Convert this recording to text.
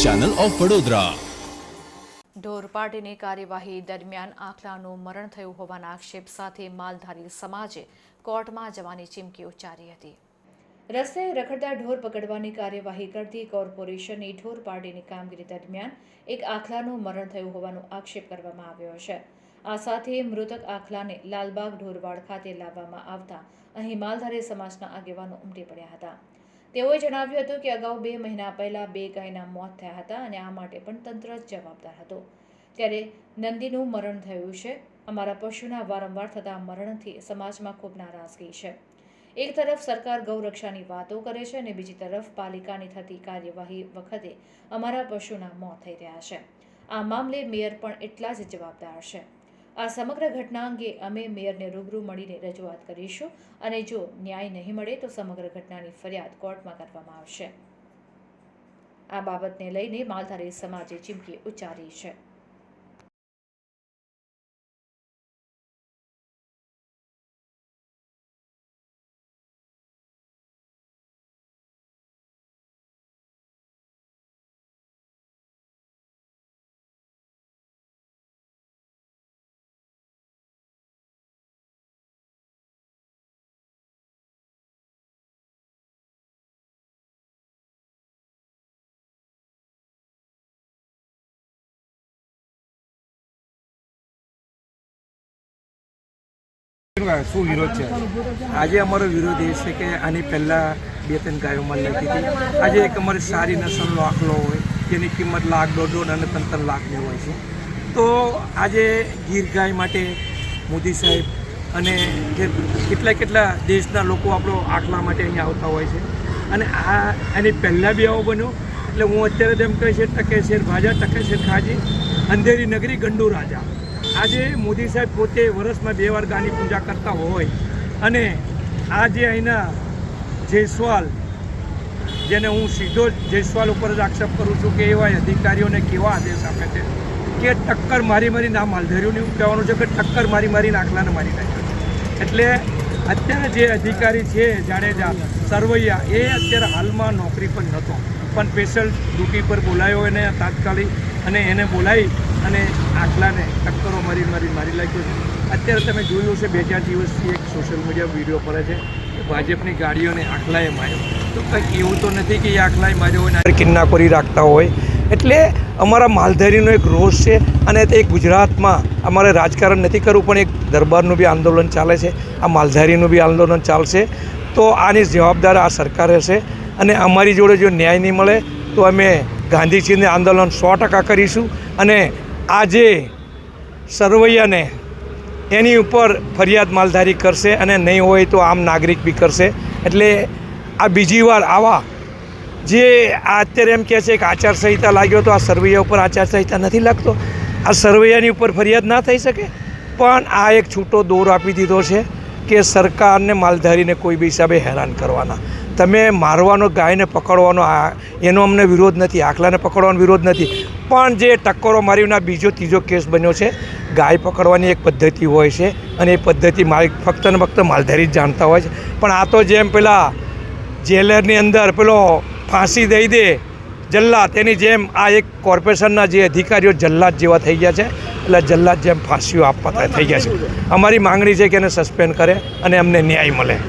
Channel of Vadodara ઢોર કાર્યવાહી દરમિયાન આખલાનું મરણ થયું હોવાના આક્ષેપ સાથે માલધારી સમાજે કોર્ટમાં જવાની ચીમકી ઉચ્ચારી હતી. રસ્તે રખડતા ઢોર પકડવાની કાર્યવાહી કરતી કોર્પોરેશનની ઢોર પાર્ટીની કામગીરી દરમિયાન એક આખલાનું મરણ થયું હોવાનો આક્ષેપ કરવામાં આવ્યો છે. આ સાથે મૃતક આખલાને લાલબાગ ઢોરવાડ ખાતે લાવવામાં આવતા અહીં માલધારી સમાજના આગેવાનો ઉમટી પડ્યા હતા. તેઓએ જણાવ્યું હતું કે અગાઉ બે મહિના પહેલાં બે ગાયના મોત થયા હતા અને આ માટે પણ તંત્ર જ જવાબદાર હતું. ત્યારે નંદીનું મરણ થયું છે. અમારા પશુના વારંવાર થતા મરણથી સમાજમાં ખૂબ નારાજગી છે. એક તરફ સરકાર ગૌરક્ષાની વાતો કરે છે અને બીજી તરફ પાલિકાની થતી કાર્યવાહી વખતે અમારા પશુના મોત થઈ રહ્યા છે. આ મામલે મેયર પણ એટલા જ જવાબદાર છે. આ સમગ્ર ઘટના અંગે અમે મેયરને રૂબરૂ મળીને રજૂઆત કરીશું અને જો ન્યાય નહીં મળે તો સમગ્ર ઘટનાની ફરિયાદ કોર્ટમાં કરવામાં આવશે. આ બાબતને લઈને માલધારી સમાજે ચીમકી ઉચ્ચારી છે. શું વિરોધ છે? આજે અમારો વિરોધ એ છે કે આની પહેલાં બે ત્રણ ગાયો મળી હતી. આજે એક અમારી સારી નસલનો આંકડો હોય, જેની કિંમત લાખ દોઢ દોઢ અને ત્રણ લાખની હોય છે. તો આજે ગીર ગાય માટે મોદી સાહેબ અને જે કેટલા કેટલા દેશના લોકો આપણો આંકડા માટે અહીંયા આવતા હોય છે. અને આ એની પહેલાં બી આવો બન્યો. એટલે હું અત્યારે તેમ કહે છે ટકે શેર ભાજા ટકે શેર ખાજી, અંધેરી નગરી ગંડુ રાજા. આજે મોદી સાહેબ પોતે વર્ષમાં બે વાર ગાની પૂજા કરતા હોય અને આજે અહીંના જયસ્વાલ, જેને હું સીધો જ ઉપર જ આક્ષેપ કરું છું કે એવા અધિકારીઓને કેવા આદેશ આપે છે કે ટક્કર મારી મારીને આ માલધારીઓને એવું કહેવાનું છે કે ટક્કર મારી મારીને આખલાને મારી નાખ્યો એટલે અત્યારે જે અધિકારી છે જાડેજા, સરવૈયા, એ અત્યારે હાલમાં નોકરી પર નહોતો. પણ સ્પેશિયલ ડ્યુટી પર બોલાયો એને તાત્કાલિક અને એને બોલાવી અને આખલાને ટક્કરો મારી મારી મારી નાખ્યો છે. અત્યારે તમે જોયું છે બે ચાર દિવસથી એક સોશિયલ મીડિયા વીડિયો પડે છે ભાજપની ગાડીઓને આખલાએ માર્યો. તો કંઈક એવું તો નથી કે એ આખલાએ માર્યો હોય કિન્ના કિન્નાખોરી રાખતા હોય. એટલે અમારા માલધારીનો એક રોષ છે અને તે ગુજરાતમાં અમારે રાજકારણ નથી કરવું, પણ એક દરબારનું બી આંદોલન ચાલે છે, આ માલધારીનું બી આંદોલન ચાલશે. તો આની જવાબદાર આ સરકાર હશે. અને અમારી જોડે જો ન્યાય નહીં મળે, તો અમે ગાંધીજીને આંદોલન સો ટકા કરીશું. અને આજે સરવૈયાને એની ઉપર ફરિયાદ માલધારી કરશે અને નહીં હોય તો આમ નાગરિક બી કરશે. એટલે આ બીજી વાર આવા. જે અત્યારે એમ કહે છે કે આચારસંહિતા લાગ્યો તો આ સરવૈયા ઉપર આચારસંહિતા નથી લાગતો. આ સરવૈયાની ઉપર ફરિયાદ ના થઈ શકે. પણ આ એક છૂટો દોર આપી દીધો છે કે સરકારને માલધારીને કોઈ બી હિસાબે હેરાન કરવાના. તમે મારવાનો, ગાયને પકડવાનો, આ એનો અમને વિરોધ નથી, આખલાને પકડવાનો વિરોધ નથી. પણ જે ટક્કરો મારીને બીજો ત્રીજો કેસ બન્યો છે, ગાય પકડવાની એક પદ્ધતિ હોય છે અને એ પદ્ધતિ મારી ફક્ત ને ફક્ત માલધારી જ જાણતા હોય છે. પણ આ તો જેમ પેલા જેલરની અંદર પેલો ફાંસી દઈ દે, જલ્લાદ એની જેમ આ એક કોર્પોરેશનના જે અધિકારીઓ જલ્લાદ જેવા થઈ ગયા છે, એટલે જલ્લાદ જેમ ફાંસીઓ આપવા થઈ ગયા છે. અમારી માંગણી છે કે એને સસ્પેન્ડ કરે અને અમને ન્યાય મળે.